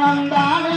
நந்தானே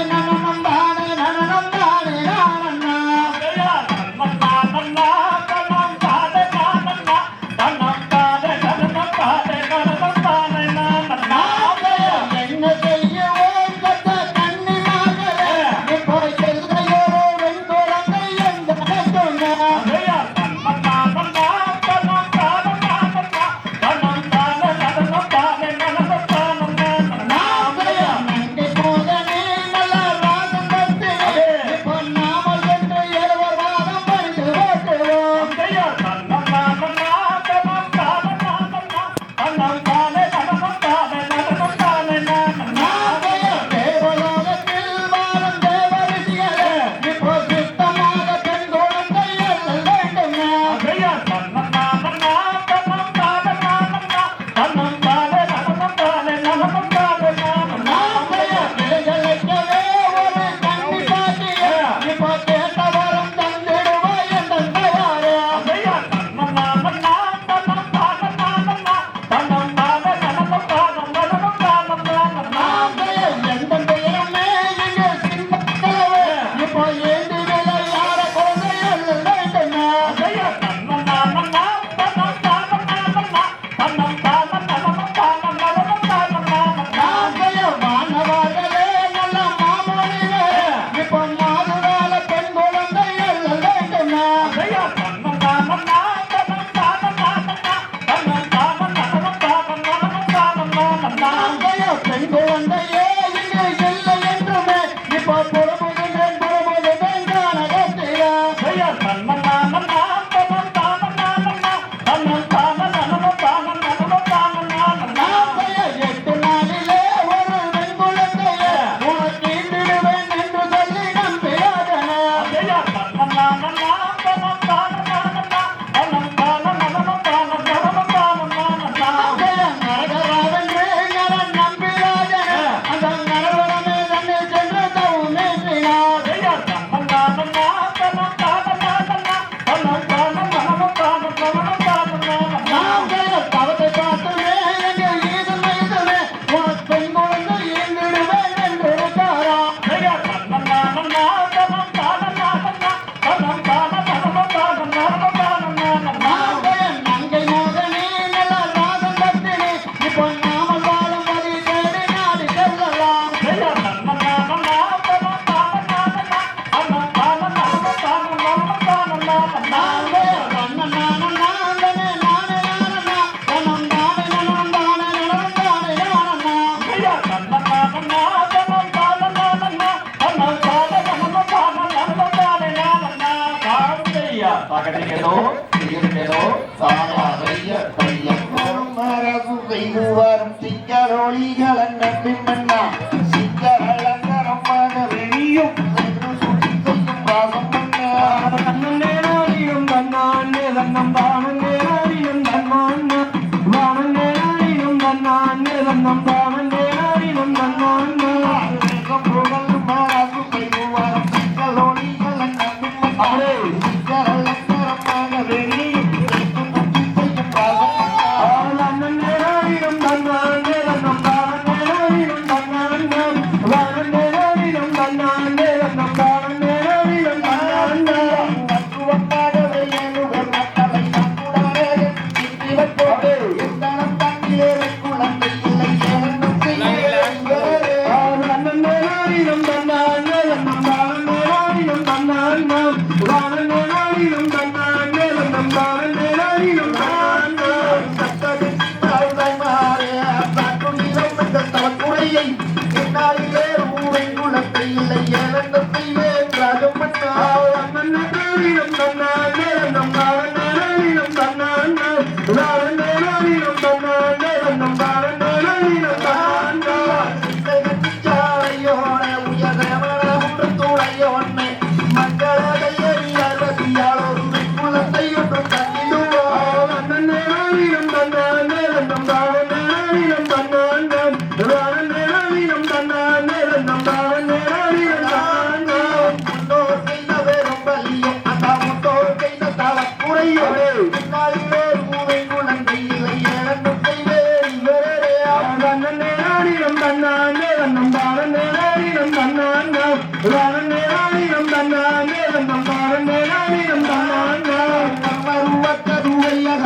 பெயரோ திருப்பெரோ சாராவைய பையன் மரசு செய்துவாரும் திங்கரொழிகள் அண்ணன் Ram, running Ram. தன்னாண்டே நம் பாரன் நேராடி நம் தன்னாண்டா உதாரணம் நேராடி நம் தன்னாண்டே நம் பாரன் நேராடி நம் தன்னாண்டா கருவக்கருவெல்லாம்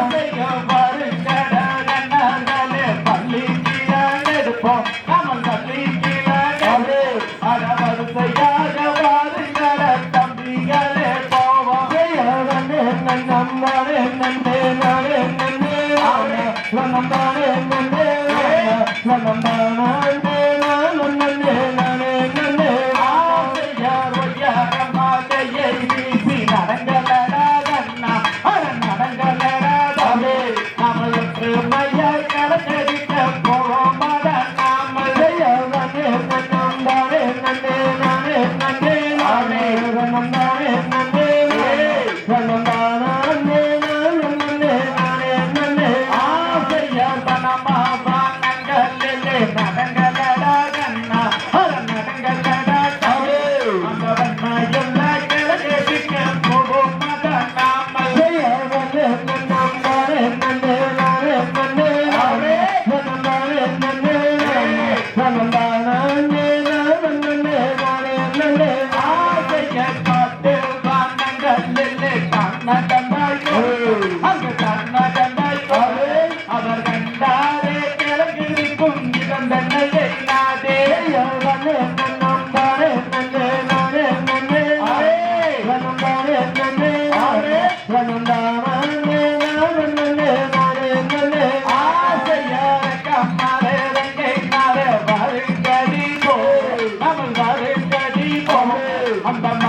நம்பர்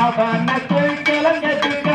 பாவனக்குள் கலந்தது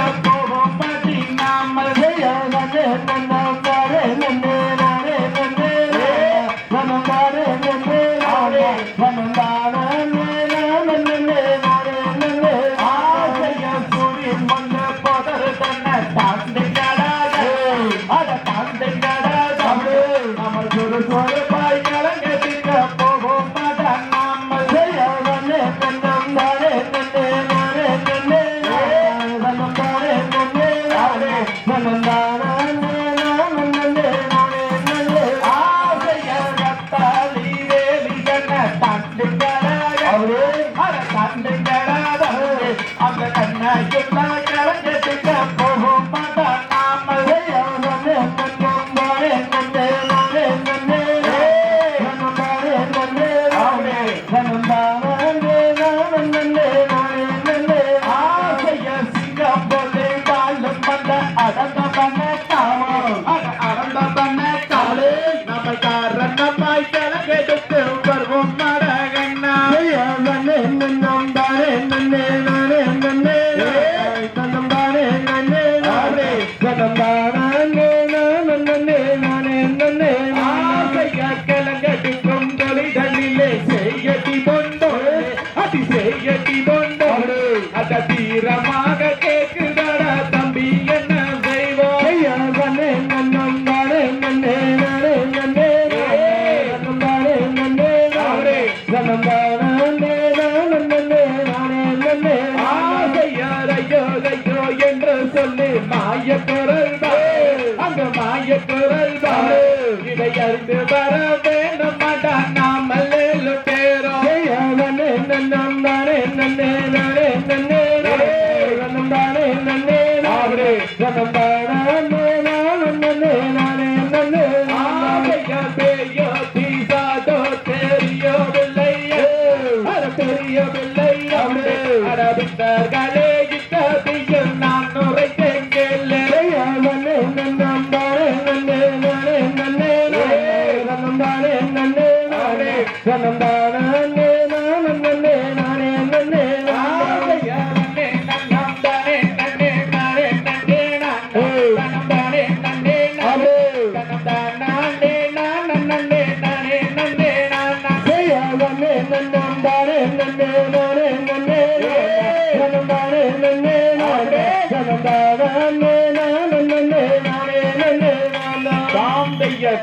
ஐயப்பர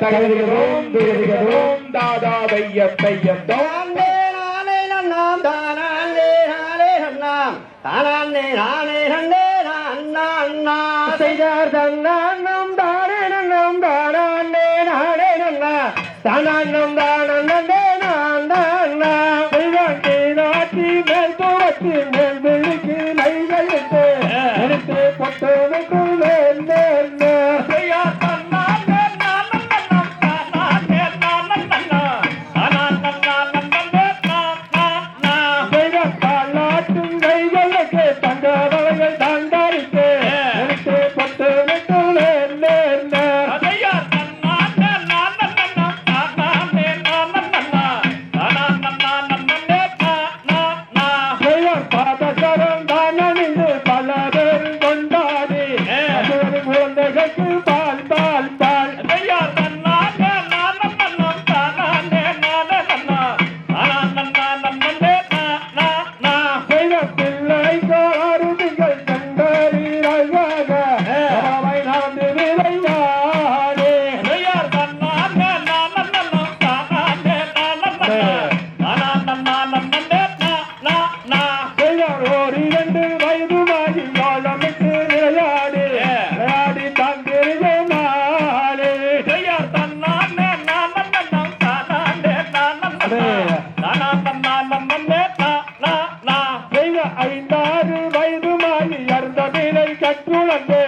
தகவலும் திருவிகளும் தாதா வையத்தையம் தானே நானே நன்னாம் தானானே நானே நன்னாம் தானானே நானே நன்னே அண்ணா அண்ணா செய்தார் தன்னானம் தானே நன்னம் தானானே நானே நன்னா தானானம் தானே நான் தான் நான் தான் நாட்டி மேல் தூரத்தில் புலம்பே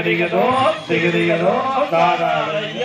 திகதிகதோ திகதிகதோ தாராளைய